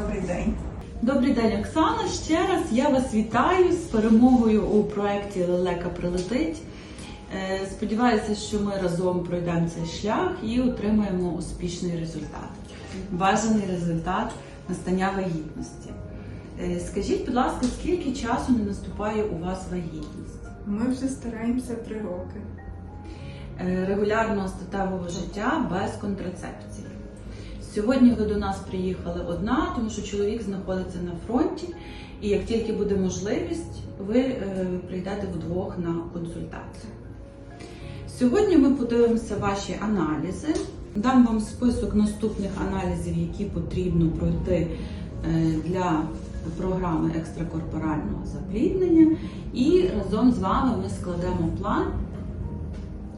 Добрий день. Добрий день, Оксана. Ще раз я вас вітаю з перемогою у проєкті Лелека прилетить. Е, Сподіваюся, що ми разом пройдемо цей шлях і отримаємо успішний результат. Бажаний результат настання вагітності. Е, Скажіть, будь ласка, скільки часу не наступає у вас вагітність? Ми вже стараємося три роки. Е, Регулярного статевого життя без контрацепції. Сьогодні ви до нас приїхали одна, тому що чоловік знаходиться на фронті, і як тільки буде можливість, ви е, прийдете вдвох на консультацію. Сьогодні ми подивимося ваші аналізи. Дам вам список наступних аналізів, які потрібно пройти е, для програми екстракорпорального запліднення. І разом з вами ми складемо план,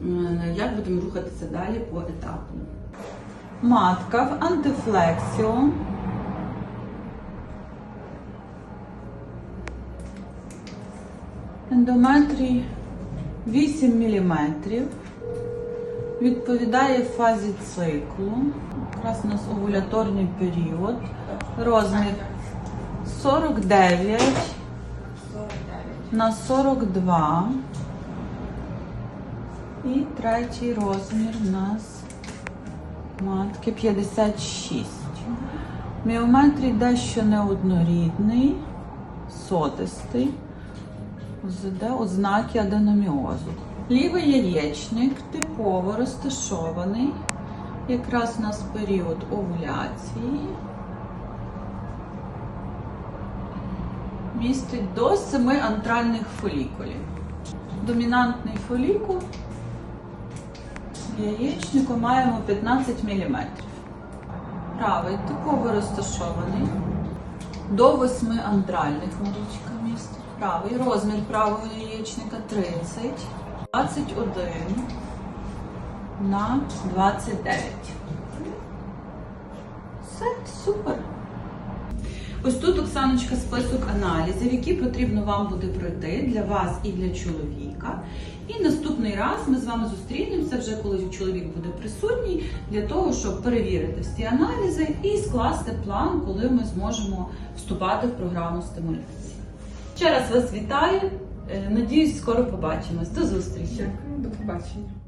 е, як будемо рухатися далі по етапу. Матка в антифлексіо. Ендометрій 8 мм. Відповідає фазі циклу. Якраз у нас овуляторний період. Розмір 49 на 42. І третій розмір у нас матки 56. Міометрій дещо неоднорідний, сотистий. ОЗД ознаки аденоміозу. Лівий яєчник типово розташований. Якраз у нас період овуляції. Містить до 7 антральних фолікулів. Домінантний фолікул яєчнику маємо 15 мм. Правий типово розташований. До 8 антральних марічка містить. Правий розмір правого яєчника 30, 21 на 29. Все, супер. Ось тут, Оксаночка, список аналізів, які потрібно вам буде пройти для вас і для чоловіка. І наступний раз ми з вами зустрінемося вже коли чоловік буде присутній, для того, щоб перевірити всі аналізи і скласти план, коли ми зможемо вступати в програму стимуляції. Ще раз вас вітаю. Е, Надіюсь, скоро побачимось. До зустрічі! Дякую, до побачення.